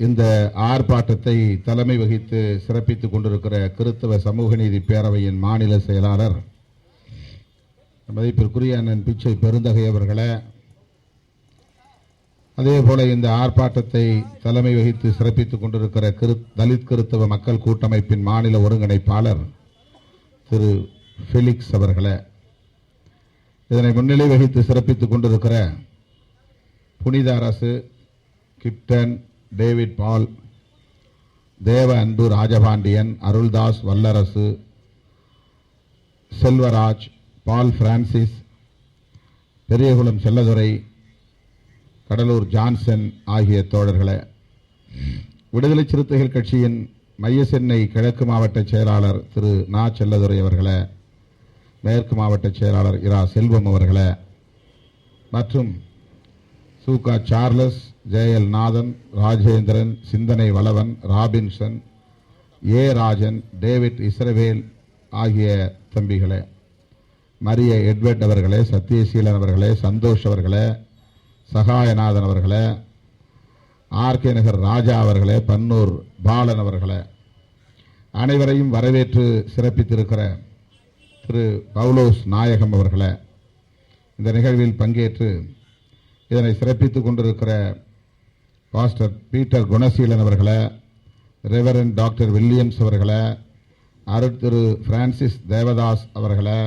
இந்த ஆர்ப்பாட்டத்தை தலைமை வகித்து சிறப்பித்துக் கொண்டிருக்கிற கிறித்தவ சமூக நீதி பேரவையின் மாநில செயலாளர் மதிப்பிற்குரிய அண்ணன் பிச்சை பெருந்தகை அவர்களே அதே இந்த ஆர்ப்பாட்டத்தை தலைமை வகித்து சிறப்பித்துக் கொண்டிருக்கிற கிரு தலித் கிறித்தவ மக்கள் கூட்டமைப்பின் மாநில ஒருங்கிணைப்பாளர் திரு ஃபெலிக்ஸ் அவர்களே இதனை முன்னிலை வகித்து சிறப்பித்துக் கொண்டிருக்கிற புனித அரசு கிப்டன் டேவிட் பால் தேவ Anbu Rajapandian Aruldas Vallarasu Selvaraj Paul Francis Periyakulam Selladurai Cuddalore Johnson ஆகிய தோழர்களை. விடுதலை சிறுத்தைகள் கட்சியின் மைய சென்னை கிழக்கு மாவட்ட செயலாளர் திரு நா. செல்லதுரை அவர்களை மேற்கு மாவட்ட செயலாளர் இரா. செல்வம் அவர்களே மற்றும் Suka Charles Jeyal Nathan Rajendran Sindhanai Valavan Robinson A Rajan David Israel ஆகிய தம்பிகளே. மரிய எட்வர்ட் அவர்களே சத்யசீலன் அவர்களே சந்தோஷ் அவர்களே சகாயநாதன் அவர்களே ஆர்கே நகர் ராஜா அவர்களே பன்னூர் பாலன் அவர்களே. அனைவரையும் வரவேற்று சிறப்பித்திருக்கிற திரு பவுலோஸ் நாயகம் அவர்களே. இந்த நிகழ்வில் பங்கேற்று இதனை சிறப்பித்து கொண்டிருக்கிற பாஸ்டர் பீட்டர் குணசீலன் அவர்களை ரெவரன் டாக்டர் வில்லியம்ஸ் அவர்களை அருட்திரு பிரான்சிஸ் தேவதாஸ் அவர்களை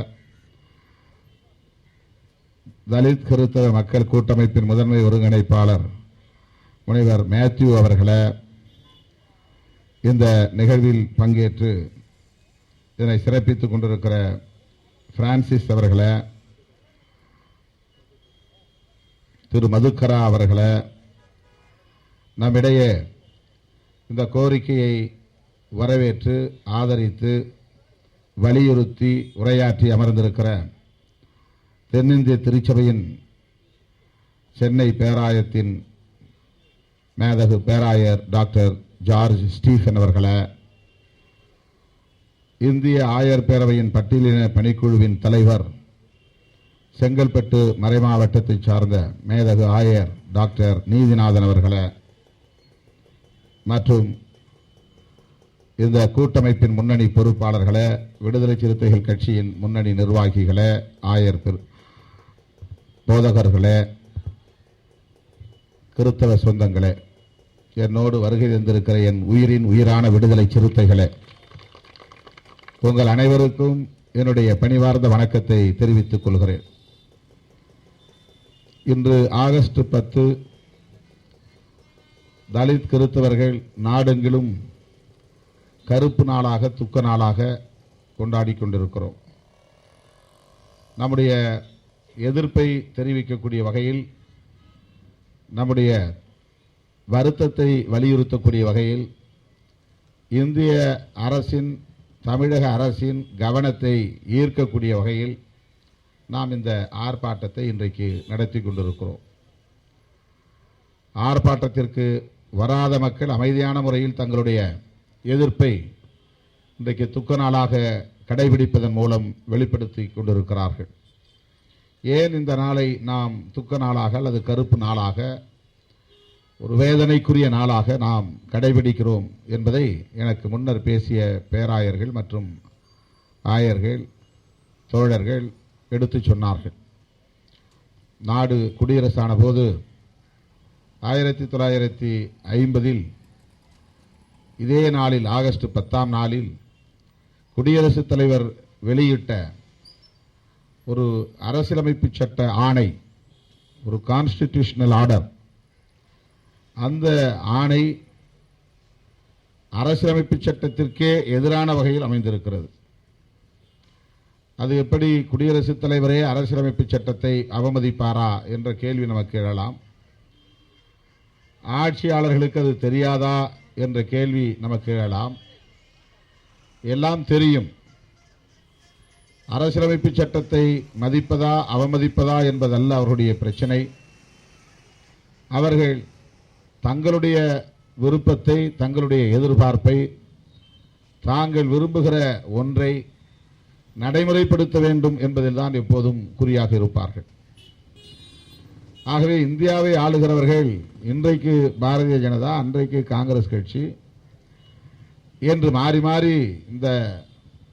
தலித் கருத்தர மக்கள் கூட்டமைப்பின் முதன்மை ஒருங்கிணைப்பாளர் முனைவர் மேத்யூ அவர்களை இந்த நிகழ்வில் பங்கேற்று இதனை சிறப்பித்துக் கொண்டிருக்கிற பிரான்சிஸ் அவர்களை திரு மதுக்கரா அவர்களை நம்மிடையே இந்த கோரிக்கையை வரவேற்று ஆதரித்து வலியுறுத்தி உரையாற்றி அமர்ந்திருக்கிற தென்னிந்திய திருச்சபையின் சென்னை பேராயத்தின் மேதகு பேராயர் டாக்டர் ஜார்ஜ் ஸ்டீஃபன் அவர்களை இந்திய ஆயர் பேரவையின் பட்டியலின பணிக்குழுவின் தலைவர் செங்கல்பட்டு மறைமாவட்டத்தைச் சார்ந்த மேதகு ஆயர் டாக்டர் நீதிநாதன் அவர்களை மற்றும் இந்த கூட்டமைப்பின் முன்னணி பொறுப்பாளர்களே விடுதலை சிறுத்தைகள் கட்சியின் முன்னணி நிர்வாகிகளே ஆயர் போதகர்களே கிறித்தவ சொந்தங்களே என்னோடு வருகை தந்திருக்கிற என் உயிரின் உயிரான விடுதலை சிறுத்தைகளே உங்கள் அனைவருக்கும் என்னுடைய பணிவார்ந்த வணக்கத்தை தெரிவித்துக் கொள்கிறேன். இன்று ஆகஸ்ட் பத்து தலித் கிறித்தவர்கள் நாடெங்கிலும் கருப்பு நாளாக துக்க நாளாக கொண்டாடி கொண்டிருக்கிறோம். நம்முடைய எதிர்ப்பை தெரிவிக்கக்கூடிய வகையில் நம்முடைய வருத்தத்தை வலியுறுத்தக்கூடிய வகையில் இந்திய அரசின் தமிழக அரசின் கவனத்தை ஈர்க்கக்கூடிய வகையில் நாம் இந்த ஆர்ப்பாட்டத்தை இன்றைக்கு நடத்தி கொண்டிருக்கிறோம். ஆர்ப்பாட்டத்திற்கு வராத மக்கள் அமைதியான முறையில் தங்களுடைய எதிர்ப்பை இன்றைக்கு துக்க நாளாக கடைபிடிப்பதன் மூலம் வெளிப்படுத்தி கொண்டிருக்கிறார்கள். ஏன் இந்த நாளை நாம் துக்க நாளாக அல்லது கருப்பு நாளாக ஒரு வேதனைக்குரிய நாளாக நாம் கடைபிடிக்கிறோம் என்பதை எனக்கு முன்னர் பேசிய பேராயர்கள் மற்றும் ஆயர்கள் தோழர்கள் எடுத்துச் சொன்னார்கள். நாடு குடியரசான போது ஆயிரத்தி தொள்ளாயிரத்தி ஐம்பதில் இதே நாளில் ஆகஸ்ட் பத்தாம் நாளில் குடியரசுத் தலைவர் வெளியிட்ட ஒரு அரசியலமைப்பு சட்ட ஆணை ஒரு கான்ஸ்டிடியூஷனல் ஆர்டர் அந்த ஆணை அரசியலமைப்பு சட்டத்திற்கே எதிரான வகையில் அமைந்திருக்கிறது. அது எப்படி குடியரசுத் தலைவரே அரசியலமைப்பு சட்டத்தை அவமதிப்பாரா என்ற கேள்வி நமக்கு எழலாம் ஆட்சியாளர்களுக்கு அது தெரியாதா என்ற கேள்வி நமக்கு எழலாம் எல்லாம் தெரியும். அரசியலமைப்பு சட்டத்தை மதிப்பதா அவமதிப்பதா என்பதல்ல அவர்களுடைய பிரச்சனை. அவர்கள் தங்களுடைய விருப்பத்தை தங்களுடைய எதிர்பார்ப்பை தாங்கள் விரும்புகிற ஒன்றை நடைமுறைப்படுத்த வேண்டும் என்பதில்தான் எப்போதும் குறியாக இருப்பார்கள். ஆகவே இந்தியாவை ஆளுகிறவர்கள் இன்றைக்கு பாரதிய ஜனதா அன்றைக்கு காங்கிரஸ் கட்சி என்று மாறி மாறி இந்த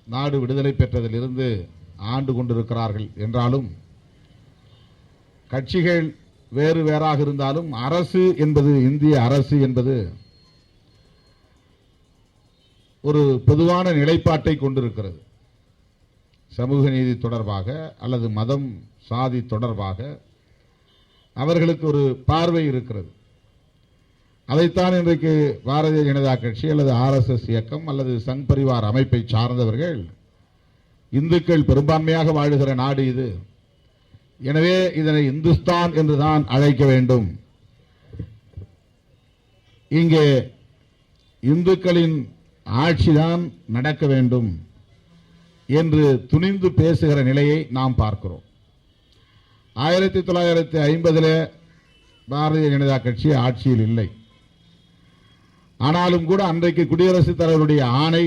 நாடு விடுதலை பெற்றதிலிருந்து ஆண்டு கொண்டிருக்கிறார்கள் என்றாலும் கட்சிகள் வேறு வேறாக இருந்தாலும் அரசு என்பது இந்திய அரசு என்பது ஒரு பொதுவான நிலைப்பாட்டை கொண்டிருக்கிறது. சமூக நீதி தொடர்பாக அல்லது மதம் சாதி தொடர்பாக அவர்களுக்கு ஒரு பார்வை இருக்கிறது. அதைத்தான் இன்றைக்கு பாரதிய ஜனதா கட்சி அல்லது ஆர்எஸ்எஸ் இயக்கம் அல்லது சங் பரிவார் அமைப்பை சார்ந்தவர்கள் இந்துக்கள் பெரும்பான்மையாக வாழுகிற நாடு இது. எனவே இதனை இந்துஸ்தான் என்று தான் அழைக்க வேண்டும். இங்கே இந்துக்களின் ஆட்சிதான் நடக்க வேண்டும் என்று துணிந்து பேசுகிற நிலையை நாம் பார்க்கிறோம். ஆயிரத்தி தொள்ளாயிரத்தி ஐம்பதில் பாரதிய ஜனதா கட்சி ஆட்சியில் இல்லை. ஆனாலும் கூட அன்றைக்கு குடியரசுத் தலைவருடைய ஆணை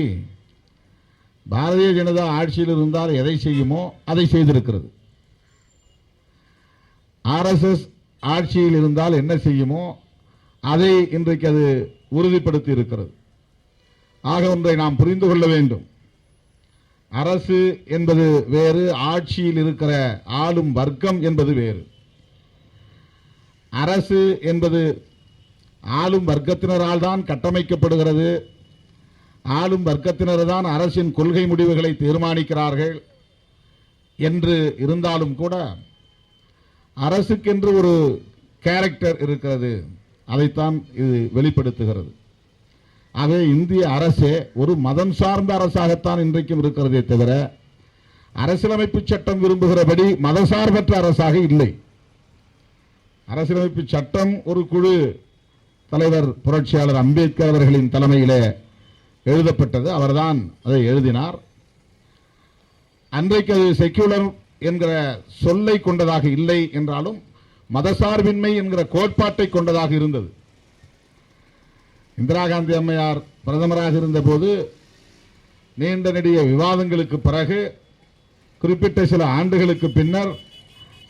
பாரதிய ஜனதா ஆட்சியில் இருந்தால் எதை செய்யுமோ அதை செய்திருக்கிறது. ஆர்எஸ்எஸ் ஆட்சியில் இருந்தால் என்ன செய்யுமோ அதை இன்றைக்கு அது உறுதிப்படுத்தி இருக்கிறது ஆக ஒன்றை நாம் புரிந்து கொள்ள வேண்டும். அரசு என்பது வேறு ஆட்சியில் இருக்கிற ஆளும் வர்க்கம் என்பது வேறு. அரசு என்பது ஆளும் வர்க்கத்தினரால் தான் கட்டமைக்கப்படுகிறது. ஆளும் வர்க்கத்தினர் தான் அரசின் கொள்கை முடிவுகளை தீர்மானிக்கிறார்கள் என்று இருந்தாலும் கூட அரசுக்கென்று ஒரு கேரக்டர் இருக்கிறது. அதைத்தான் இது வெளிப்படுத்துகிறது. ஆகவே இந்திய அரசே ஒரு மதம் சார்ந்த அரசாகத்தான் இன்றைக்கும் இருக்கிறதே தவிர அரசியலமைப்பு சட்டம் விரும்புகிறபடி மதசார்பற்ற அரசாக இல்லை. அரசியலமைப்பு சட்டம் ஒரு குழு தலைவர் புரட்சியாளர் அம்பேத்கர் அவர்களின் தலைமையிலே எழுதப்பட்டது. அவர்தான் அதை எழுதினார். அன்றைக்கு அது செக்யூலர் என்கிற சொல்லை கொண்டதாக இல்லை என்றாலும் மதசார்பின்மை என்கிற கோட்பாட்டை கொண்டதாக இருந்தது. இந்திரா காந்தி அம்மையார் பிரதமராக இருந்தபோது நீண்ட நெடிய விவாதங்களுக்கு பிறகு குறிப்பிட்ட சில ஆண்டுகளுக்கு பின்னர்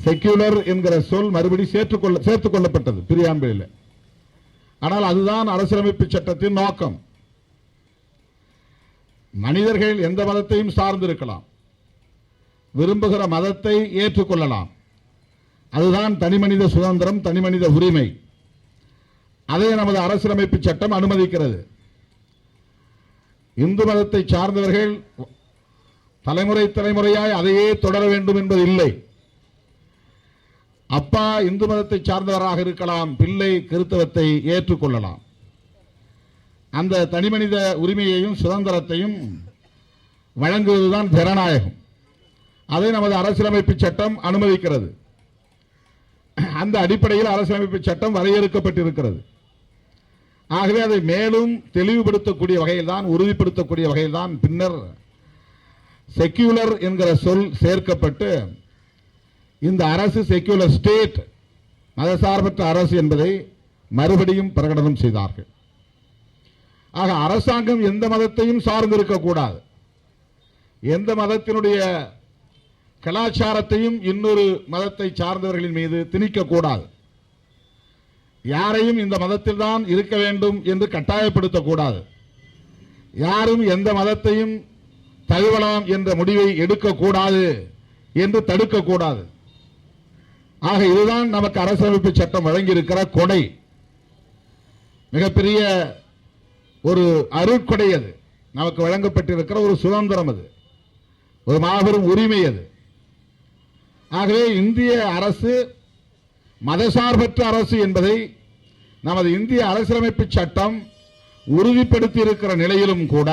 செக்யூலர் என்கிற சொல் மறுபடி சேர்த்துக்கொள்ள சேர்த்துக் கொள்ளப்பட்டது பிரியாம்பிளில் ஆனால் அதுதான் அரசியலமைப்பு சட்டத்தின் நோக்கம். மனிதர்கள் எந்த மதத்தையும் சார்ந்திருக்கலாம். விரும்புகிற மதத்தை ஏற்றுக்கொள்ளலாம். அதுதான் தனிமனித சுதந்திரம் தனிமனித உரிமை. அதை நமது அரசியலமைப்பு சட்டம் அனுமதிக்கிறது. இந்து மதத்தை சார்ந்தவர்கள் தலைமுறை தலைமுறையாய் அதையே தொடர வேண்டும் என்பது இல்லை அப்பா இந்து மதத்தை சார்ந்தவராக இருக்கலாம் பிள்ளை கிறித்தவத்தை ஏற்றுக்கொள்ளலாம். அந்த தனிமனித உரிமையையும் சுதந்திரத்தையும் வழங்குவதுதான் ஜனநாயகம். அதை நமது அரசியலமைப்பு சட்டம் அனுமதிக்கிறது. அந்த அடிப்படையில் அரசியலமைப்பு சட்டம் வரையறுக்கப்பட்டிருக்கிறது. ஆகவே அதை மேலும் தெளிவுபடுத்தக்கூடிய வகையில் தான் உறுதிப்படுத்தக்கூடிய வகையில் தான் பின்னர் செக்யூலர் என்கிற சொல் சேர்க்கப்பட்டு இந்த அரசு செக்யூலர் ஸ்டேட் மதசார்பற்ற அரசு என்பதை மறுபடியும் பிரகடனம் செய்தார்கள். ஆக அரசாங்கம் எந்த மதத்தையும் சார்ந்திருக்கக்கூடாது எந்த மதத்தினுடைய கலாச்சாரத்தையும் இன்னொரு மதத்தை சார்ந்தவர்களின் மீது திணிக்கக்கூடாது யாரையும் இந்த மதத்தில் தான் இருக்க வேண்டும் என்று கட்டாயப்படுத்தக்கூடாது. யாரும் எந்த மதத்தையும் தழுவலாம் என்ற முடிவை எடுக்கக்கூடாது என்று தடுக்கக்கூடாது. ஆக இதுதான் நமக்கு அரசமைப்பு சட்டம் வழங்கியிருக்கிற கொடை. மிகப்பெரிய ஒரு அருட்கொடை அது. நமக்கு வழங்கப்பட்டிருக்கிற ஒரு சுதந்திரம் அது. ஒரு மாபெரும் உரிமை அது. ஆகவே இந்திய அரசு மதசார்பற்ற அரசு என்பதை நமது இந்திய அரசியலமைப்பு சட்டம் உறுதிப்படுத்தி இருக்கிற நிலையிலும் கூட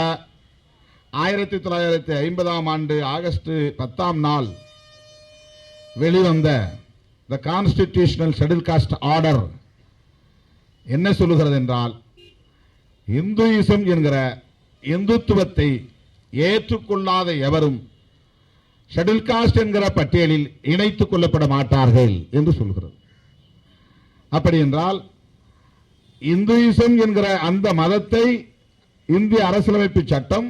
ஆயிரத்தி தொள்ளாயிரத்தி ஐம்பதாம் ஆண்டு ஆகஸ்ட் பத்தாம் நாள் வெளிவந்த the constitutional schedule caste order என்ன சொல்லுகிறது என்றால் இந்துயிசம் என்கிற இந்துத்துவத்தை ஏற்றுக்கொள்ளாத எவரும் ஷெடியூல் காஸ்ட் என்கிற பட்டியலில் இணைத்துக் கொள்ளப்பட மாட்டார்கள் என்று சொல்கிறது அப்படி என்றால் இந்துயிசம் என்கிற அந்த மதத்தை இந்திய அரசியலமைப்பு சட்டம்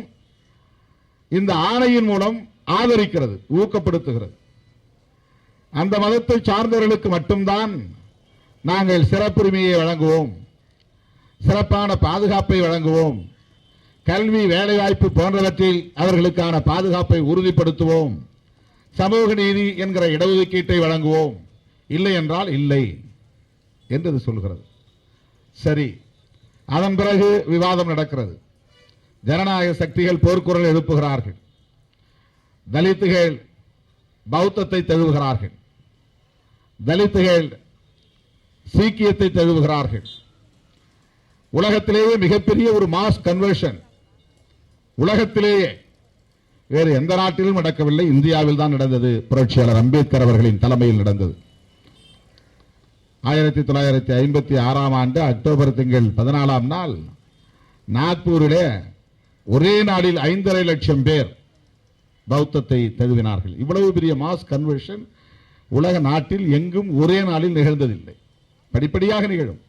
இந்த ஆணையின் மூலம் ஆதரிக்கிறது ஊக்கப்படுத்துகிறது. அந்த மதத்தை சார்ந்தவர்களுக்கு மட்டும்தான் நாங்கள் சிறப்புரிமையை வழங்குவோம் சிறப்பான பாதுகாப்பை வழங்குவோம் கல்வி வேலைவாய்ப்பு போன்றவற்றில் அவர்களுக்கான பாதுகாப்பை உறுதிப்படுத்துவோம் சமூக நீதி என்கிற இடஒதுக்கீட்டை வழங்குவோம். இல்லை என்றால் இல்லை. என்று சொல்கிறது சரி அதன் பிறகு விவாதம் நடக்கிறது. ஜனநாயக சக்திகள் போர்க்குரல் எழுப்புகிறார்கள். தலித்துகள் பௌத்தத்தை தழுவுகிறார்கள். தலித்துகள் சீக்கியத்தை தழுவுகிறார்கள். உலகத்திலேயே மிகப்பெரிய ஒரு மாஸ் கன்வர்ஷன் உலகத்திலேயே வேறு எந்த நாட்டிலும் நடக்கவில்லை. இந்தியாவில் தான் நடந்தது. புரட்சியாளர் அம்பேத்கர் அவர்களின் தலைமையில் நடந்தது. ஆயிரத்தி தொள்ளாயிரத்தி ஐம்பத்தி ஆறாம் ஆண்டு அக்டோபர் திங்கள் பதினாலாம் நாள் நாக்பூரிலே ஒரே நாளில் ஐந்தரை லட்சம் பேர் பௌத்தத்தை தழுவினார்கள். இவ்வளவு பெரிய மாஸ் கன்வர்ஷன் உலக நாட்டில் எங்கும் ஒரே நாளில் நிகழ்ந்ததில்லை. படிப்படியாக நிகழும்.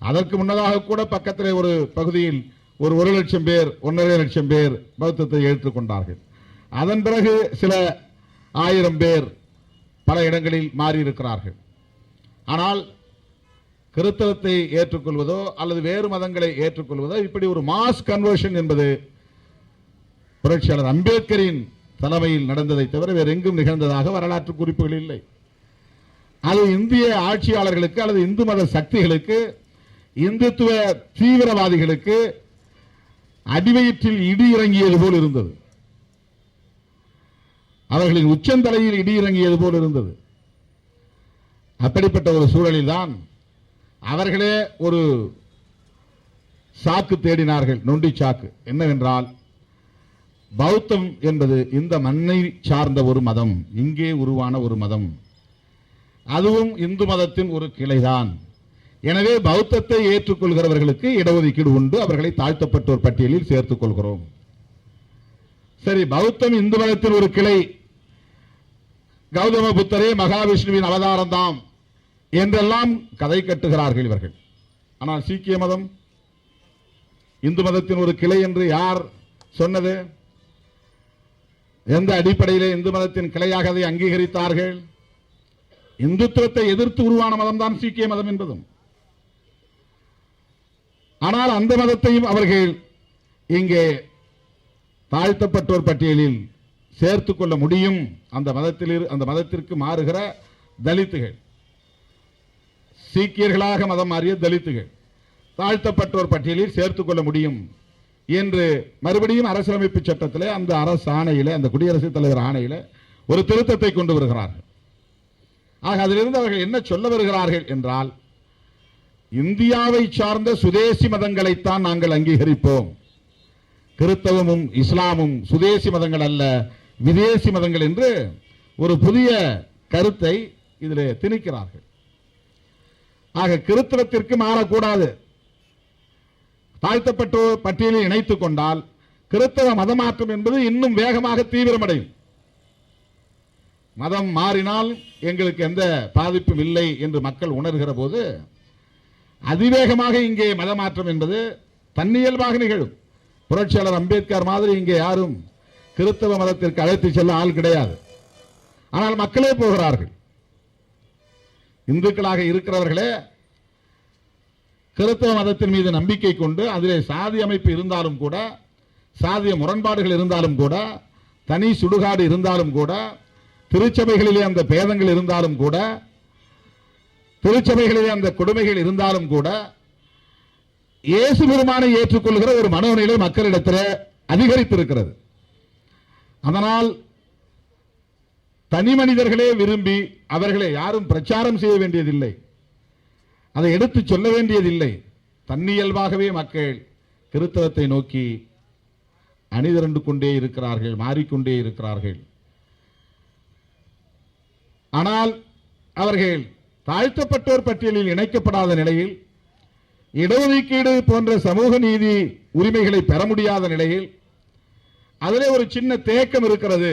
அதற்கு முன்னதாக கூட பக்கத்தில் ஒரு பகுதியில் ஒரு ஒரு லட்சம் பேர் ஒன்றரை லட்சம் பேர் பௌத்தத்தை ஏற்றுக்கொண்டார்கள் அதன் பிறகு சில ஆயிரம் பேர் பல இடங்களில் மாறியிருக்கிறார்கள். ஆனால் கிறித்தவத்தை ஏற்றுக்கொள்வதோ அல்லது வேறு மதங்களை ஏற்றுக்கொள்வதோ இப்படி ஒரு மாஸ் கன்வர்ஷன் என்பது புரட்சியாளர் அம்பேத்கரின் தலைமையில் நடந்ததை தவிர வேறு எங்கும் நிகழ்ந்ததாக வரலாற்று குறிப்புகள் இல்லை. அது இந்திய ஆட்சியாளர்களுக்கு அல்லது இந்து மத சக்திகளுக்கு இந்துத்துவ தீவிரவாதிகளுக்கு அடிவயிற்றில் இடி இறங்கியது போல் இருந்தது. அவர்களின் உச்சந்தலையில் இடி இறங்கியது போல் இருந்தது. அப்படிப்பட்ட ஒரு சூழலில் தான் அவர்களே ஒரு சாக்கு தேடினார்கள் நொண்டி சாக்கு. என்னவென்றால் பௌத்தம் என்பது இந்த மண்ணை சார்ந்த ஒரு மதம் இங்கே உருவான ஒரு மதம். அதுவும் இந்து மதத்தின் ஒரு கிளைதான். எனவே பௌத்தத்தை ஏற்றுக்கொள்கிறவர்களுக்கு இடஒதுக்கீடு உண்டு அவர்களை தாழ்த்தப்பட்டோர் பட்டியலில் சேர்த்துக் கொள்கிறோம். சரி பௌத்தம் இந்து மதத்தின் ஒரு கிளை. கௌதம புத்தரே மகாவிஷ்ணுவின் அவதாரம்தான் என்றெல்லாம் கதை கட்டுகிறார்கள் இவர்கள். ஆனால் சீக்கிய மதம் இந்து மதத்தின் ஒரு கிளை என்று யார் சொன்னது? எந்த அடிப்படையிலே இந்து மதத்தின் கிளையாக அதை அங்கீகரித்தார்கள்? இந்துத்துவத்தை எதிர்த்து உருவான மதம் தான் சீக்கிய மதம் என்பதும். ஆனால் அந்த மதத்தையும் அவர்கள் இங்கே தாழ்த்தப்பட்டோர் பட்டியலில் சேர்த்துக் கொள்ள முடியும். அந்த மதத்தில் இரு- அந்த மதத்திற்கு மாறுகிற தலித்துகள். சீக்கியர்களாக மதம் மாறிய தலித்துகள். தாழ்த்தப்பட்டோர் பட்டியலில் சேர்த்துக் கொள்ள முடியும் என்று மறுபடியும் அரசியலமைப்பு சட்டத்திலே அந்த அரசு ஆணையில் அந்த குடியரசுத் தலைவர் ஆணையில் ஒரு திருத்தத்தை கொண்டு வருகிறார்கள். ஆக அதிலிருந்து அவர்கள் என்ன சொல்ல வருகிறார்கள் என்றால் இந்தியாவை சார்ந்த சுதேசி மதங்களைத்தான் நாங்கள் அங்கீகரிப்போம். கிறித்தவமும் இஸ்லாமும் சுதேசி மதங்கள் அல்ல விதேசி மதங்கள் என்று ஒரு புதிய கருத்தை இதில் திணிக்கிறார்கள். ஆக கிறித்தவத்திற்கு மாறக்கூடாது. தாழ்த்தப்பட்டோர் பட்டியலில் இணைத்துக் கொண்டால் கிறித்தவ மதமாற்றம் என்பது இன்னும் வேகமாக தீவிரமடையும். மதம் மாறினால் எங்களுக்கு எந்த பாதிப்பும் இல்லை என்று மக்கள் உணர்கிற போது அதிவேகமாக இங்கே மதமாற்றம் என்பது தன்னியல்பாக நிகழும். புரட்சியாளர் அம்பேத்கர் மாதிரி இங்கே யாரும் கிறித்தவ மதத்திற்கு அழைத்து செல்ல ஆள் கிடையாது. ஆனால் மக்களே போகிறார்கள். இந்துக்களாக இருக்கிறவர்களே கிறிஸ்தவ மதத்தின் மீது நம்பிக்கை கொண்டு அதிலே சாதி அமைப்பு இருந்தாலும் கூட சாதிய முரண்பாடுகள் இருந்தாலும் கூட தனி சுடுகாடு இருந்தாலும் கூட திருச்சபைகளிலே அந்த பேதங்கள் இருந்தாலும் கூட திருச்சபைகளிலே அந்த கொடுமைகள் இருந்தாலும் கூட இயேசு பெருமானை ஏற்றுக்கொள்கிற ஒரு மனோநிலை மக்களிடத்தில் அதிகரித்திருக்கிறது. அதனால் தனி மனிதர்களே விரும்பி அவர்களை யாரும் பிரச்சாரம் செய்ய வேண்டியதில்லை. அதை எடுத்து சொல்ல வேண்டியதில்லை. தன்னியல்பாகவே மக்கள் திருத்தலத்தை நோக்கி அணிதிரண்டு கொண்டே இருக்கிறார்கள் மாறிக்கொண்டே இருக்கிறார்கள். ஆனால் அவர்கள் தாழ்த்தப்பட்டோர் பட்டியலில் இணைக்கப்படாத நிலையில் இடஒதுக்கீடு போன்ற சமூக நீதி உரிமைகளை பெற முடியாத நிலையில் அதிலே ஒரு சின்ன தேக்கம் இருக்கிறது.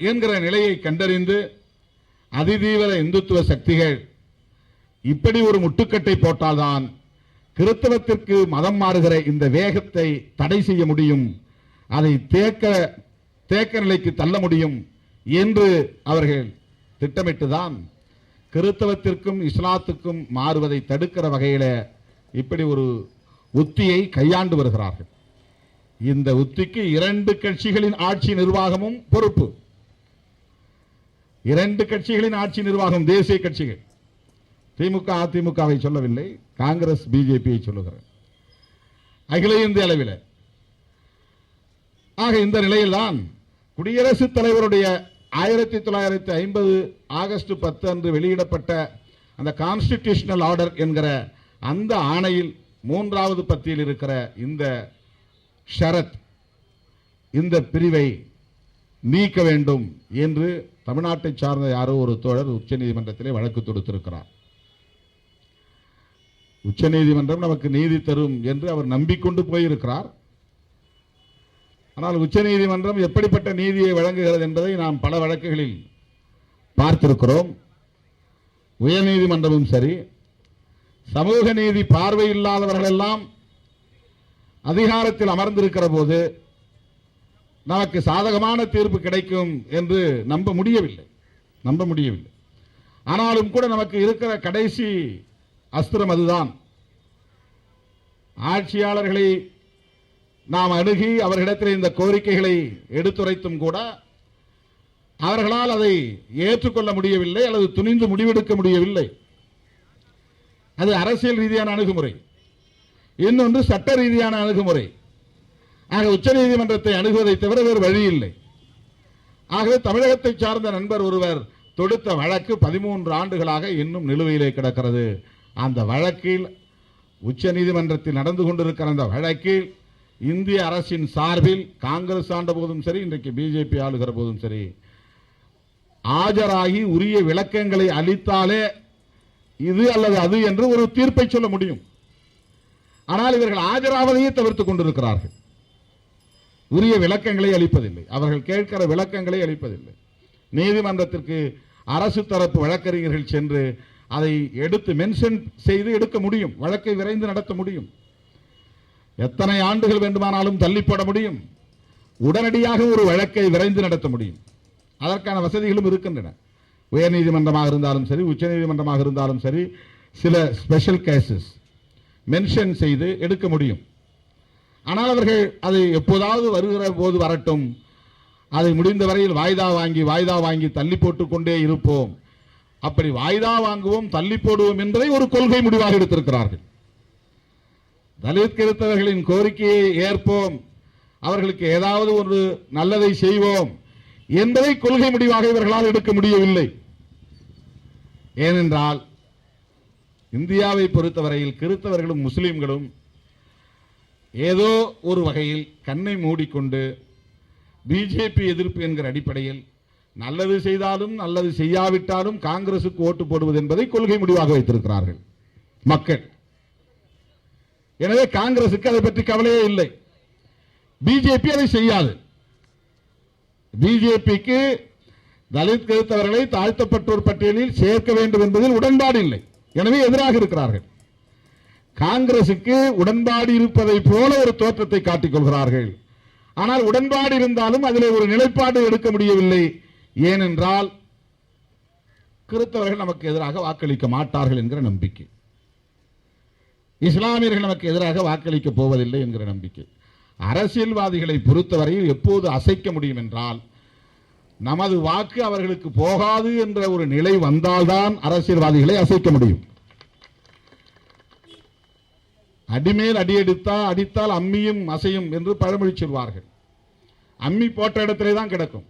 என்கிற நிலையை கண்டறிந்து அதிதீவிர இந்துத்துவ சக்திகள் இப்படி ஒரு முட்டுக்கட்டை போட்டால்தான் கிறித்தவத்திற்கு மதம் மாறுகிற இந்த வேகத்தை தடை செய்ய முடியும் அதை தேக்க தேக்க நிலைக்கு தள்ள முடியும் என்று அவர்கள் திட்டமிட்டுதான் கிறித்தவத்திற்கும் இஸ்லாத்துக்கும் மாறுவதை தடுக்கிற வகையில் இப்படி ஒரு உத்தியை கையாண்டு வருகிறார்கள். இந்த உத்திக்கு இரண்டு கட்சிகளின் ஆட்சி நிர்வாகமும் பொறுப்பு. இரண்டு கட்சிகளின் ஆட்சி நிர்வாகம் தேசிய கட்சிகள். திமுக அதிமுகவை சொல்லவில்லை. காங்கிரஸ் பிஜேபியை சொல்லுகிறேன். அகில இந்திய அளவில். ஆக இந்த நிலையில்தான் குடியரசுத் தலைவருடைய ஆயிரத்தி தொள்ளாயிரத்தி ஐம்பது ஆகஸ்ட் பத்து அன்று வெளியிடப்பட்ட அந்த கான்ஸ்டிடியூஷனல் ஆர்டர் என்கிற அந்த ஆணையில் மூன்றாவது பத்தியில் இருக்கிற இந்த ஷரத் இந்த பிரிவை நீக்க வேண்டும் என்று தமிழ்நாட்டை சார்ந்த யாரோ ஒரு தோழர் உச்சநீதிமன்றத்திலே வழக்கு தொடுத்திருக்கிறார். உச்சநீதிமன்றம் நமக்கு நீதி தரும் என்று அவர் நம்பிக்கொண்டு போயிருக்கிறார். ஆனால் உச்சநீதிமன்றம் எப்படிப்பட்ட நீதியை வழங்குகிறது என்பதை நாம் பல வழக்குகளில் பார்த்திருக்கிறோம். உயர்நீதிமன்றமும் சரி சமூக நீதி பார்வையில்லாதவர்களெல்லாம் எல்லாம் அதிகாரத்தில் அமர்ந்திருக்கிற போது நமக்கு சாதகமான தீர்ப்பு கிடைக்கும் என்று நம்ப முடியவில்லை. நம்ப முடியவில்லை. ஆனாலும் கூட நமக்கு இருக்கிற கடைசி அஸ்திரம் அதுதான். ஆட்சியாளர்களை நாம் அணுகி அவர்களிடத்தில் இந்த கோரிக்கைகளை எடுத்துரைத்தும் கூட அவர்களால் அதை ஏற்றுக்கொள்ள முடியவில்லை அல்லது துணிந்து முடிவெடுக்க முடியவில்லை. அது அரசியல் ரீதியான அணுகுமுறை. இன்னொன்று சட்ட ரீதியான அணுகுமுறை. ஆக உச்சநீதிமன்றத்தை அணுகுவதை தவிர வேறு வழி இல்லை ஆகவே தமிழகத்தை சார்ந்த நண்பர் ஒருவர் தொடுத்த வழக்கு பதிமூன்று ஆண்டுகளாக இன்னும் நிலுவையிலே கிடக்கிறது. அந்த வழக்கில் உச்ச நீதிமன்றத்தில் நடந்து கொண்டிருக்கிற அந்த வழக்கில் இந்திய அரசின் சார்பில் காங்கிரஸ் ஆண்ட போதும் சரி இன்றைக்கு பிஜேபி ஆளுகிற போதும் சரி ஆஜராகி உரிய விளக்கங்களை அளித்தாலே இது அல்லது அது என்று ஒரு தீர்ப்பை சொல்ல முடியும். ஆனால் இவர்கள் ஆஜராவதையே தவிர்த்துக் கொண்டிருக்கிறார்கள். உரிய விளக்கங்களை அளிப்பதில்லை. அவர்கள் கேட்கிற விளக்கங்களை அளிப்பதில்லை. நீதிமன்றத்திற்கு அரசு தரப்பு வழக்கறிஞர்கள் சென்று அதை எடுத்து மென்ஷன் செய்து எடுக்க முடியும். வழக்கை விரைந்து நடத்த முடியும். எத்தனை ஆண்டுகள் வேண்டுமானாலும் தள்ளிப்பட முடியும். உடனடியாக ஒரு வழக்கை விரைந்து நடத்த முடியும். அதற்கான வசதிகளும் இருக்கின்றன. உயர்நீதிமன்றமாக இருந்தாலும் சரி உச்சநீதிமன்றமாக இருந்தாலும் சரி சில ஸ்பெஷல் கேசஸ் மென்ஷன் செய்து எடுக்க முடியும். ஆனால் அவர்கள் அதை எப்போதாவது வருகிற போது வரட்டும். அதை முடிந்த வரையில் வாய்தா வாங்கி வாய்தா வாங்கி தள்ளி போட்டுக்கொண்டே இருப்போம். அப்படி வாய்தா வாங்குவோம் தள்ளி போடுவோம் என்பதை ஒரு கொள்கை முடிவாக எடுத்திருக்கிறார்கள். தலித் கிறித்தவர்களின் கோரிக்கையை ஏற்போம். அவர்களுக்கு ஏதாவது ஒரு நல்லதை செய்வோம் என்பதை கொள்கை முடிவாக இவர்களால் எடுக்க முடியவில்லை. ஏனென்றால் இந்தியாவை பொறுத்தவரையில் கிறித்தவர்களும் முஸ்லிம்களும் ஏதோ ஒரு வகையில் கண்ணை மூடிக்கொண்டு பிஜேபி எதிர்ப்பு என்கிற அடிப்படையில் நல்லது செய்தாலும் நல்லது செய்யாவிட்டாலும் காங்கிரசுக்கு ஓட்டு போடுவது என்பதை கொள்கை முடிவாக வைத்திருக்கிறார்கள் மக்கள். எனவே காங்கிரசுக்கு அதை பற்றி கவலையே இல்லை. பிஜேபி அதை செய்யாது. பிஜேபிக்கு தலித் கிறித்தவர்களை தாழ்த்தப்பட்டோர் பட்டியலில் சேர்க்க வேண்டும் என்பதில் உடன்பாடு இல்லை. எனவே எதிராக இருக்கிறார்கள். காங்கிரசுக்கு உடன்பாடு இருப்பதை போல ஒரு தோற்றத்தை காட்டிக் கொள்கிறார்கள். ஆனால் உடன்பாடு இருந்தாலும் அதில் ஒரு நிலைப்பாடு எடுக்க முடியவில்லை. ஏனென்றால் கிறித்தவர்கள் நமக்கு எதிராக வாக்களிக்க மாட்டார்கள் என்கிற நம்பிக்கை. இஸ்லாமியர்கள் நமக்கு எதிராக வாக்களிக்க போவதில்லை என்கிற நம்பிக்கை. அரசியல்வாதிகளை பொறுத்தவரையில் எப்போது அசைக்க முடியும் என்றால் நமது வாக்கு அவர்களுக்கு போகாது என்ற ஒரு நிலை வந்தால்தான் அரசியல்வாதிகளை அசைக்க முடியும். அடிமேல் அடியெடுத்தா அடித்தால் அம்மியும் அசையும் என்று பழமொழி சொல்வார்கள். அம்மி போட்ட இடத்திலே தான் கிடக்கும்.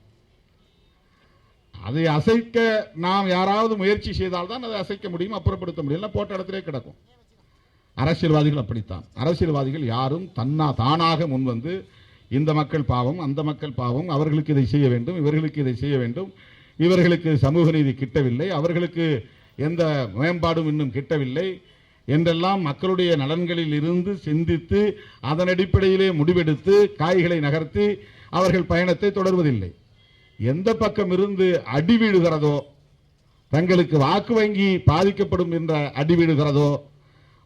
அதை அசைக்க நாம் யாராவது முயற்சி செய்தால்தான் அதை அசைக்க முடியும் அப்புறப்படுத்த முடியும். போட்ட இடத்திலே கிடக்கும். அரசியல்வாதிகள் அப்படித்தான். அரசியல்வாதிகள் யாரும் தன்னா தானாக முன்வந்து இந்த மக்கள் பாவம் அந்த மக்கள் பாவம் அவர்களுக்கு இதை செய்ய வேண்டும் இவர்களுக்கு இதை செய்ய வேண்டும். இவர்களுக்கு சமூக நீதி கிட்டவில்லை அவர்களுக்கு எந்த மேம்பாடும் இன்னும் கிட்டவில்லை. என்றெல்லாம் மக்களுடைய நலன்களில் இருந்து சிந்தித்து அதன் அடிப்படையிலே முடிவெடுத்து காய்களை நகர்த்தி அவர்கள் பயணத்தை தொடர்வதில்லை. எந்த பக்கம் இருந்து அடி வீடுகிறதோ தங்களுக்கு வாக்கு வங்கி பாதிக்கப்படும் என்ற அடி வீடுகிறதோ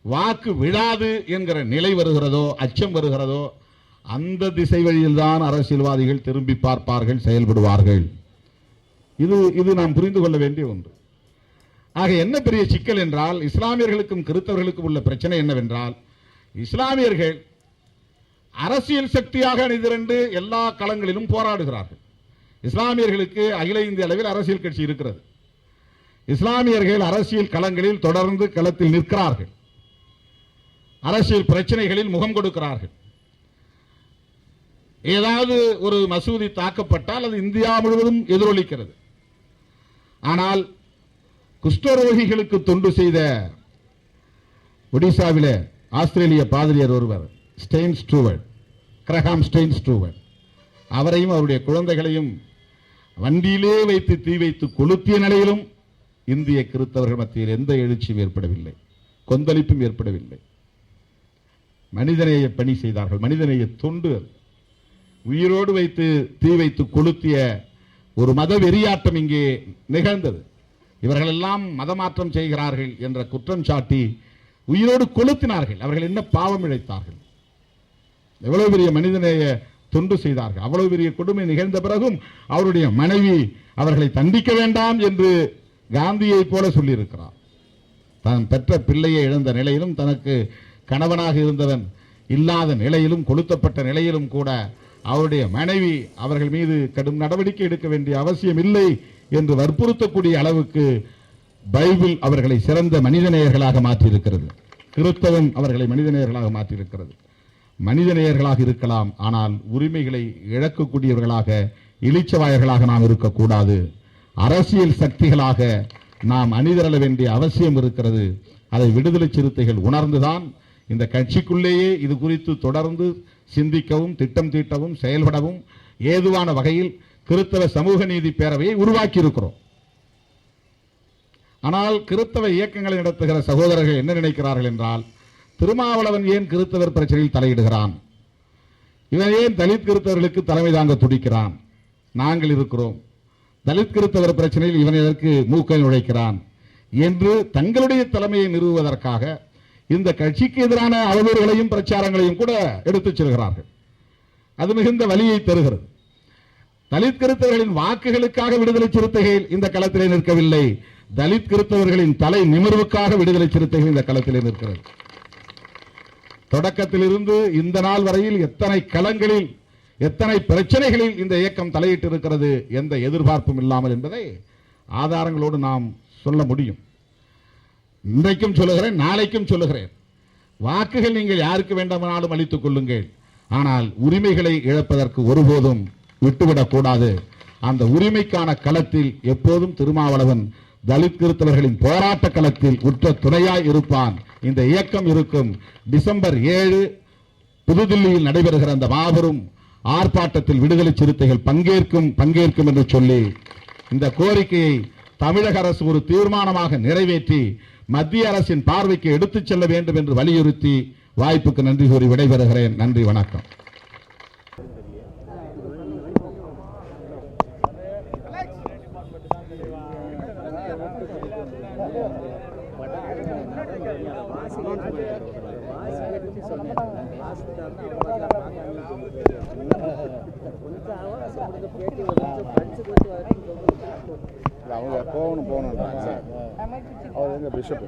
வாக்கு விழாது என்கிற நிலை வருகிறதோ அச்சம் வருகிறதோ அந்த திசை வழியில்தான் அரசியல்வாதிகள் திரும்பி பார்ப்பார்கள் செயல்படுவார்கள். இது இது நாம் புரிந்து கொள்ள வேண்டிய ஒன்று. ஆக என்ன பெரிய சிக்கல் என்றால் இஸ்லாமியர்களுக்கும் கிறித்தவர்களுக்கும் உள்ள பிரச்சனை என்னவென்றால் இஸ்லாமியர்கள் அரசியல் சக்தியாக அணிதிரண்டு எல்லா களங்களிலும் போராடுகிறார்கள். இஸ்லாமியர்களுக்கு அகில இந்திய அளவில் அரசியல் கட்சி இருக்கிறது. இஸ்லாமியர்கள் அரசியல் களங்களில் தொடர்ந்து களத்தில் நிற்கிறார்கள். அரசியல் பிரச்சனைகளில் முகம் கொடுக்கிறார்கள். ஏதாவது ஒரு மசூதி தாக்கப்பட்டால் அது இந்தியா முழுவதும் எதிரொலிக்கிறது. ஆனால் குஷ்டரோகிகளுக்கு தொண்டு செய்த ஒடிசாவில ஆஸ்திரேலிய பாதிரியர் ஒருவர் Staines Stuart Graham Staines Stuart அவரையும் அவருடைய குழந்தைகளையும் வண்டியிலே வைத்து தீ வைத்து கொளுத்திய நிலையிலும் இந்திய கிறிஸ்தவர்கள் மத்தியில் எந்த எழுச்சியும் ஏற்படவில்லை கொந்தளிப்பும் ஏற்படவில்லை. மனிதநேய பணி செய்தார்கள். மனிதநேய தொண்டு உயிரோடு வைத்து தீ வைத்து கொளுத்திய ஒரு மத வெறியாட்டம் இங்கே நிகழ்ந்தது. இவர்கள் எல்லாம் மதமாற்றம் செய்கிறார்கள் என்ற குற்றம் சாட்டி உயிரோடு கொளுத்தினார்கள். அவர்கள் என்ன பாவம் இழைத்தார்கள்? எவ்வளவு பெரிய மனிதநேய தொண்டு செய்தார்கள். அவ்வளவு பெரிய கொடுமை நிகழ்ந்த பிறகும் அவருடைய மனைவி அவர்களை தண்டிக்க வேண்டாம் என்று காந்தியை போல சொல்லியிருக்கிறார். தான் பெற்ற பிள்ளையை இழந்த நிலையிலும் தனக்கு கணவனாக இருந்தவன் இல்லாத நிலையிலும் கொளுத்தப்பட்ட நிலையிலும் கூட அவருடைய மனைவி அவர்கள் மீது கடும் நடவடிக்கை எடுக்க வேண்டிய அவசியம் இல்லை என்று வற்புறுத்தக்கூடிய அளவுக்கு பைபிள் அவர்களை சிறந்த மனிதநேயர்களாக மாற்றியிருக்கிறது. கிறிஸ்தவம் அவர்களை மனிதநேயர்களாக மாற்றியிருக்கிறது. மனிதநேயர்களாக இருக்கலாம் ஆனால் உரிமைகளை இழக்கக்கூடியவர்களாக இளிச்சவாயர்களாக நாம் இருக்கக்கூடாது. அரசியல் சக்திகளாக நாம் அணிதிரள வேண்டிய அவசியம் இருக்கிறது. அதை விடுதலை சிறுத்தைகள் உணர்ந்துதான் இந்த கட்சிக்குள்ளேயே இது குறித்து தொடர்ந்து சிந்திக்கவும் திட்டம் தீட்டவும் செயல்படவும் ஏதுவான வகையில் கிறிஸ்தவ சமூக நீதி பேரவையை உருவாக்கி இருக்கிறோம் ஆனால் கிறிஸ்தவ இயக்கங்களை நடத்துகிற சகோதரர்கள் என்ன நினைக்கிறார்கள் என்றால் திருமாவளவன் ஏன் கிறிஸ்தவர் பிரச்சனையில் தலையிடுகிறான்? இவன் ஏன் தலித் கிறிஸ்தவர்களுக்கு தலைமை தாங்க துடிக்கிறான்? நாங்கள் இருக்கிறோம். தலித் கிறிஸ்தவர் பிரச்சனையில் இவன் எதற்கு மூக்கை நுழைக்கிறான்? என்று தங்களுடைய தலைமையை நிறுவுவதற்காக இந்த கட்சிக்கு எதிரான அவதூறுகளையும் பிரச்சாரங்களையும் கூட எடுத்துச் செல்கிறார்கள். அது மிகுந்த வலியை தருகிறது. தலித் கிறிஸ்தவர்களின் வாக்குகளுக்காக விடுதலை சிறுத்தைகள் இந்த களத்திலே நிற்கவில்லை. தலித் கிறிஸ்தவர்களின் தலை நிமிர்வுக்காக விடுதலை சிறுத்தைகள் இந்த களத்திலே நிற்கிறது. தொடக்கத்திலிருந்து இந்த நாள் வரையில் எத்தனை களங்களில் எத்தனை பிரச்சனைகளில் இந்த இயக்கம் தலையிட்டு இருக்கிறது எந்த எதிர்பார்ப்பும் இல்லாமல் என்பதை ஆதாரங்களோடு நாம் சொல்ல முடியும். இன்றைக்கும் சொல்லுகிறேன் நாளைக்கும் சொல்லுகிறேன். வாக்குகள் நீங்கள் யாருக்கு வேண்டுமானாலும் அளித்துக் கொள்ளுங்கள். ஆனால் உரிமைகளை இழப்பதற்கு ஒருபோதும் விட்டுவிடக் கூடாது அந்த உரிமைக்கான களத்தில் எப்போதும் திருமாவளவன் தலித் கிருத்தவர்களின் போராட்ட களத்தில் உற்ற துணையாய் இருப்பான். இந்த இயக்கம் இருக்கும் டிசம்பர் ஏழு புதுதில்லியில் நடைபெறுகிற அந்த மாபெரும் ஆர்ப்பாட்டத்தில் விடுதலை சிறுத்தைகள் பங்கேற்கும் பங்கேற்கும் என்று சொல்லி இந்த கோரிக்கையை தமிழக அரசு ஒரு தீர்மானமாக நிறைவேற்றி மத்திய அரசின் பார்வைக்கு எடுத்துச் செல்ல வேண்டும் என்று வலியுறுத்தி வாய்ப்புக்கு நன்றி கூறி விடைபெறுகிறேன். நன்றி வணக்கம். அவங்க போகணும் போகணுன்றாங்க அவர் எங்க பிஷப்.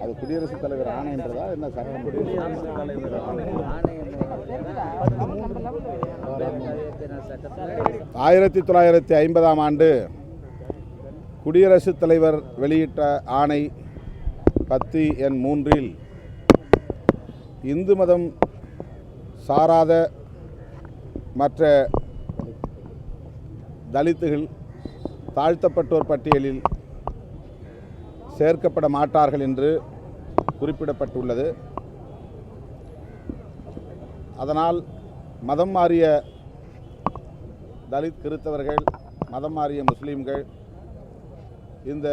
அது குடியரசுத் தலைவர் ஆணைன்றதா? என்ன சட்டம் குடியரசுத் தலைவர்? ஆயிரத்தி தொள்ளாயிரத்தி ஐம்பதாம் ஆண்டு குடியரசுத் தலைவர் வெளியிட்ட ஆணை பத்து எண் மூன்றில் இந்து மதம் சாராத மற்ற தலித்துகள் தாழ்த்தப்பட்டோர் பட்டியலில் சேர்க்கப்பட மாட்டார்கள் என்று குறிப்பிடப்பட்டுள்ளது. அதனால் மதம் மாறிய தலித் கிறித்தவர்கள் மதம் மாறிய முஸ்லீம்கள் இந்த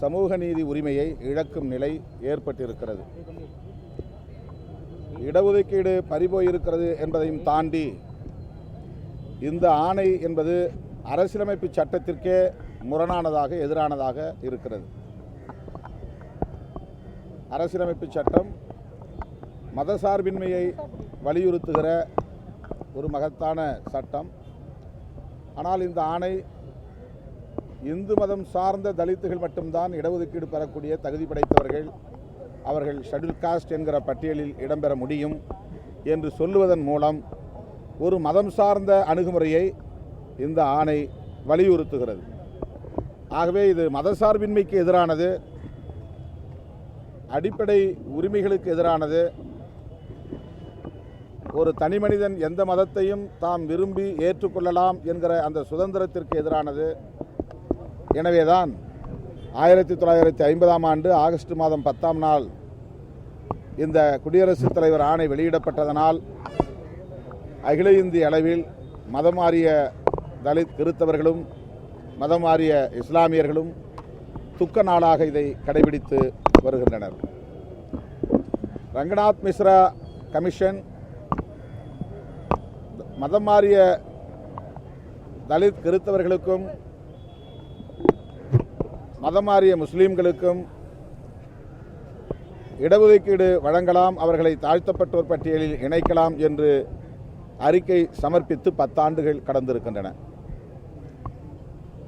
சமூக நீதி உரிமையை இழக்கும் நிலை ஏற்பட்டிருக்கிறது. இடஒதுக்கீடு பறிபோயிருக்கிறது என்பதையும் தாண்டி இந்த ஆணை என்பது அரசியலமைப்பு சட்டத்திற்கே முரணானதாக எதிரானதாக இருக்கிறது. அரசியலமைப்பு சட்டம் மதசார்பின்மையை வலியுறுத்துகிற ஒரு மகத்தான சட்டம். ஆனால் இந்த ஆணை இந்து மதம் சார்ந்த தலித்துகள் மட்டும்தான் இடஒதுக்கீடு பெறக்கூடிய தகுதி படைத்தவர்கள். அவர்கள் ஷெட்யூல் காஸ்ட் என்கிற பட்டியலில் இடம்பெற முடியும் என்று சொல்லுவதன் மூலம் ஒரு மதம் சார்ந்த அணுகுமுறையை இந்த ஆணை வலியுறுத்துகிறது. ஆகவே இது மதசார்பின்மைக்கு எதிரானது. அடிப்படை உரிமைகளுக்கு எதிரானது. ஒரு தனிமனிதன் எந்த மதத்தையும் தாம் விரும்பி ஏற்றுக்கொள்ளலாம் என்கிற அந்த சுதந்திரத்திற்கு எதிரானது. எனவேதான் ஆயிரத்தி தொள்ளாயிரத்தி ஐம்பதாம் ஆண்டு ஆகஸ்ட் மாதம் பத்தாம் நாள் இந்த குடியரசுத் தலைவர் ஆணை வெளியிடப்பட்டதனால் அகில இந்திய அளவில் மதம் மாறிய தலித் கிறித்தவர்களும் மதம் மாறிய இஸ்லாமியர்களும் துக்க நாளாக இதை கடைபிடித்து வருகின்றனர். ரங்கநாத் மிஸ்ரா கமிஷன் மதம் மாறிய தலித் கிறித்தவர்களுக்கும் மதம் மாறிய முஸ்லீம்களுக்கும் இடஒதுக்கீடு வழங்கலாம் அவர்களை தாழ்த்தப்பட்டோர் பட்டியலில் இணைக்கலாம் என்று அறிக்கை சமர்ப்பித்து பத்தாண்டுகள் கடந்திருக்கின்றன.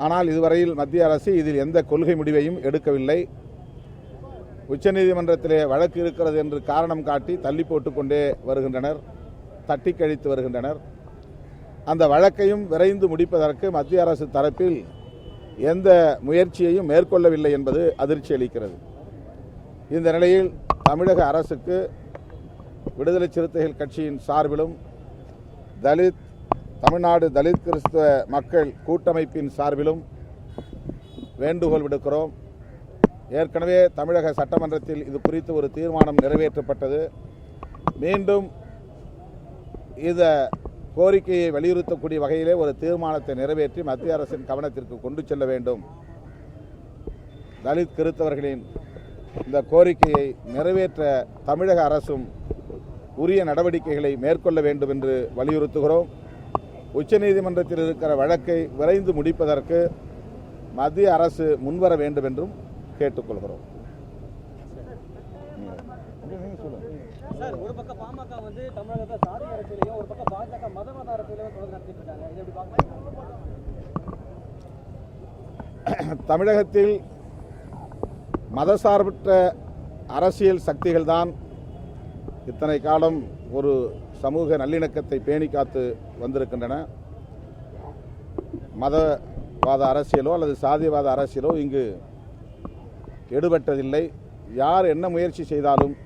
ஆனால் இதுவரையில் மத்திய அரசு இதில் எந்த கொள்கை முடிவையும் எடுக்கவில்லை. உச்சநீதிமன்றத்திலே வழக்கு இருக்கிறது என்று காரணம் காட்டி தள்ளி போட்டுக்கொண்டே வருகின்றனர் தட்டி கழித்து வருகின்றனர். அந்த வழக்கையும் விரைந்து முடிப்பதற்கு மத்திய அரசு தரப்பில் எந்த முயற்சியையும் மேற்கொள்ளவில்லை என்பது அதிர்ச்சி அளிக்கிறது. இந்த நிலையில் தமிழக அரசுக்கு விடுதலை சிறுத்தைகள் கட்சியின் சார்பிலும் தலித் தமிழ்நாடு தலித் கிறிஸ்தவ மக்கள் கூட்டமைப்பின் சார்பிலும் வேண்டுகோள் விடுக்கிறோம். ஏற்கனவே தமிழக சட்டமன்றத்தில் இது குறித்து ஒரு தீர்மானம் நிறைவேற்றப்பட்டது. மீண்டும் இதை கோரிக்கையை வலியுறுத்தக்கூடிய வகையிலே ஒரு தீர்மானத்தை நிறைவேற்றி மத்திய அரசின் கவனத்திற்கு கொண்டு செல்ல வேண்டும். தலித் கிறித்தவர்களின் இந்த கோரிக்கையை நிறைவேற்ற தமிழக அரசும் உரிய நடவடிக்கைகளை மேற்கொள்ள வேண்டும் என்று வலியுறுத்துகிறோம். உச்சநீதிமன்றத்தில் இருக்கிற வழக்கை விரைந்து முடிப்பதற்கு மத்திய அரசு முன்வர வேண்டும் என்றும் கேட்டுக்கொள்கிறோம். சார் ஒரு பக்கம் பாமக வந்து தமிழகத்தை சாதி அரசியலையும் ஒரு பக்கம் பாஜக மதவாத அரசியலையும் தொடர்ந்து நடத்திட்டு இருக்காங்க. இதை எப்படி பார்க்குறீங்க? தமிழகத்தில் மதசார்பற்ற அரசியல் சக்திகள் தான் இத்தனை காலம் ஒரு சமூக நல்லிணக்கத்தை பேணி காத்து வந்திருக்கின்றன. மதவாத அரசியலோ அல்லது சாதிவாத அரசியலோ இங்கு எடுபட்டதில்லை. யார் என்ன முயற்சி செய்தாலும்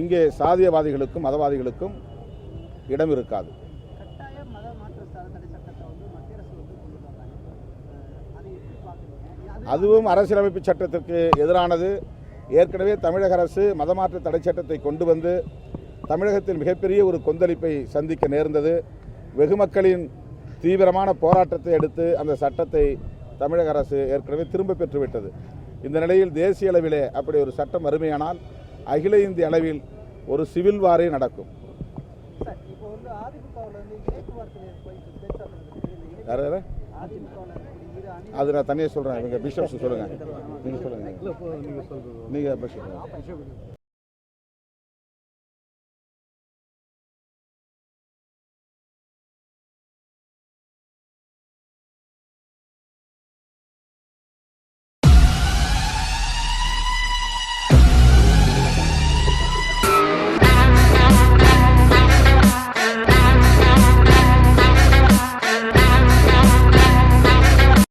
இங்கே சாதியவாதிகளுக்கும் மதவாதிகளுக்கும் இடம் இருக்காது. அதுவும் அரசியலமைப்பு சட்டத்திற்கு எதிரானது. ஏற்கனவே தமிழக அரசு மதமாற்ற தடை சட்டத்தை கொண்டு வந்து தமிழகத்தில் மிகப்பெரிய ஒரு கொந்தளிப்பை சந்திக்க நேர்ந்தது. வெகு மக்களின் தீவிரமான போராட்டத்தை அடுத்து அந்த சட்டத்தை தமிழக அரசு ஏற்கனவே திரும்ப பெற்றுவிட்டது. இந்த நிலையில் தேசிய அளவிலே அப்படி ஒரு சட்டம் வறுமையானால் அகில இந்திய அளவில் ஒரு சிவில் வாரே நடக்கும். யார் யாரு? அது நான் தனியாக சொல்கிறேன் இவங்க பிஷப்ஸ் சொல்லுங்கள் நீங்கள் சொல்லுங்கள் நீங்கள் பிஷப்